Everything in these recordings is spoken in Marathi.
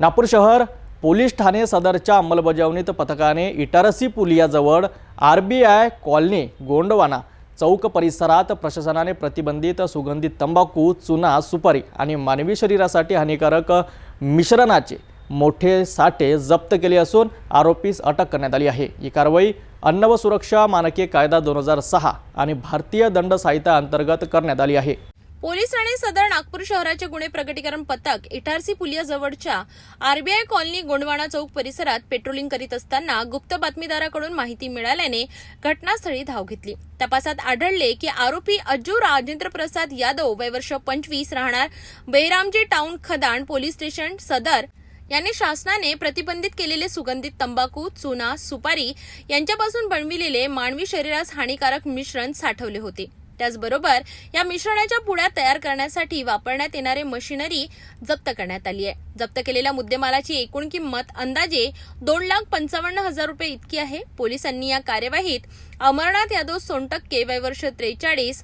नागपूर शहर पोलीस ठाणे सदरच्या अंमलबजावणीत पथकाने Itarsi पुलियाजवळ R B I colony Gondwana चौक परिसरात प्रशासनाने प्रतिबंधित सुगंधित तंबाखू चुना सुपारी आणि मानवी शरीरासाठी हानिकारक मिश्रणाचे मोठे साठे जप्त केले असून आरोपीस अटक करण्यात आली आहे. ही कारवाई अन्न व सुरक्षा मानके कायदा दोन हजार सहा आणि भारतीय दंड संहिता अंतर्गत करण्यात आली आहे. पोलीस ठाणे सदर नागपूर शहराचे गुन्हे प्रगटीकरण पथक इटारसी पुलियाजवळच्या आरबीआय कॉलनी गोंडवाणा चौक परिसरात पेट्रोलिंग करीत असताना गुप्त बातमीदाराकडून माहिती मिळाल्याने घटनास्थळी धाव घेतली. तपासात आढळले की आरोपी अज्जू राजेंद्र प्रसाद यादव वयवर्ष पंचवीस राहणार बेरामजी टाउन खदान पोलीस स्टेशन सदर यांनी शासनाने प्रतिबंधित केलेले सुगंधित तंबाखू चुना सुपारी यांच्यापासून बनविलेले मानवी शरीरास हानिकारक मिश्रण साठवले होते. त्याचबरोबर या मिश्रणाच्या पुड्या तयार करण्यासाठी वापरण्यात येणारे मशिनरी जप्त करण्यात आली आहे. जप्त केलेल्या मुद्देमालाची एकूण किंमत अंदाजे दोन लाख पंचावन्न हजार रुपये इतकी आहे. पोलिसांनी या कार्यवाहीत अमरनाथ यादव सोनटक्के वयवर्ष त्रेचाळीस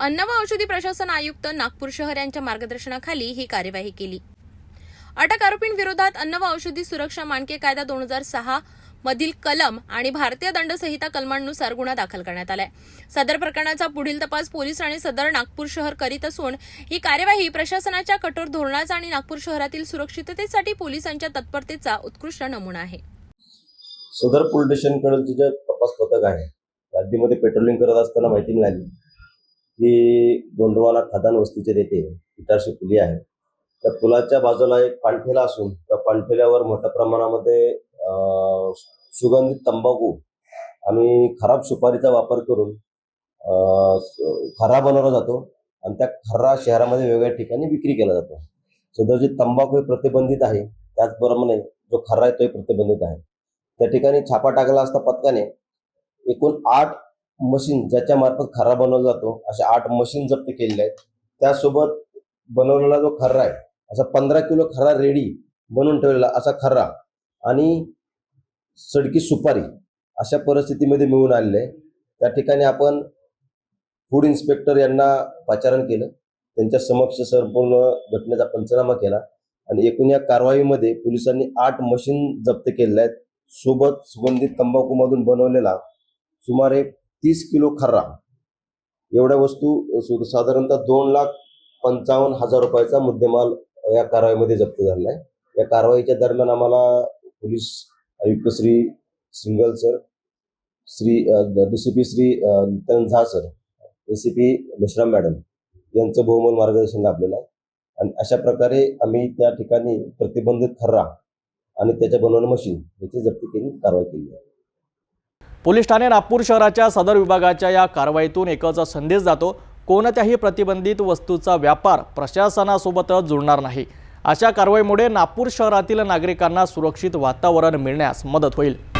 अन्न व औषधी प्रशासन आयुक्त नागपूर शहर यांच्या मार्गदर्शनाखाली ही कार्यवाही केली. अटक आरोपींविरोधात अन्न व औषधी सुरक्षा मानके कायदा दोन हजार सहा मधील कलम आणि भारतीय दंड संहिता कलमांनुसार गुन्हा दाखल करण्यात आलाय. सदर प्रकरणाचा पुढील तपास पोलीस आणि सदर नागपूर शहर करीत असून ही कार्यवाही प्रशासनाच्या कठोर धोरणाचा आणि नागपूर शहरातील सुरक्षिततेसाठी पोलिसांच्या तत्परतेचा उत्कृष्ट नमुना आहे. सदर पोलीस स्टेशनकडे जे तपास पथक आहे हद्दीमध्ये पेट्रोलिंग करत असताना माहिती मिळाली की गोंडवाला खदान वस्तीचे देते इटारशी पुली आहे त्या पुलाच्या बाजूला एक पाणठेला असून त्या पाणठेल्यावर मोठ्या प्रमाणामध्ये सुगंधित तंबाखू आणि खराब सुपारीचा वापर करून खरा बनवला जातो आणि त्या खर्रा शहरामध्ये वेगवेगळ्या ठिकाणी विक्री केला जातो. सदर जे तंबाखू हे प्रतिबंधित आहे त्याचप्रमाणे जो खर्रा आहे तोही प्रतिबंधित आहे. त्या ठिकाणी छापा टाकला असता पथकाने एकूण आठ मशीन ज्याच्या मार्फत खर्रा बनवला जातो अशा आठ मशीन जप्त केलेल्या आहेत. त्यासोबत बनवलेला जो खर्रा आहे असा पंधरा किलो खर्रा रेडी बनवून ठेवलेला असा खर्रा आणि सडकी सुपारी अशा परिस्थितीमध्ये मिळून आलेले आहे त्या ठिकाणी आपण फूड इन्स्पेक्टर यांना पाचारण केलं. त्यांच्या समक्ष संपूर्ण घटनेचा पंचनामा केला आणि एकूण या कारवाईमध्ये पोलिसांनी आठ मशीन जप्त केलेल्या आहेत. सोबत सुगंधित तंबाखूमधून बनवलेला सुमारे तीस किलो खर्रा. एवढ्या वस्तू सु- साधारणतः दोन लाख पंचावन्न हजार रुपयाचा मुद्देमाल या कारवाईमध्ये जप्त झालेला आहे. या कारवाईच्या दरम्यान आम्हाला पोलीस आयुक्त Shri Singal sir Shri DCP Shri Nityanand Jha sir ACP Meshram madam यांचं बहुमोल मार्गदर्शन लाभलेलं आहे. आणि अशा प्रकारे आम्ही त्या ठिकाणी प्रतिबंधित खर्रा आणि त्याच्या बनवणं मशीन याची जप्ती केली कारवाई केली आहे. पोलीस ठाणे नागपूर शहराच्या सदर विभागाच्या या कारवाईतून एकच संदेश जातो कोणत्याही प्रतिबंधित वस्तूचा व्यापार प्रशासनासोबतच जुळणार नाही. अशा कारवाईमुळे नागपूर शहरातील नागरिकांना सुरक्षित वातावरण मिळण्यास मदत होईल.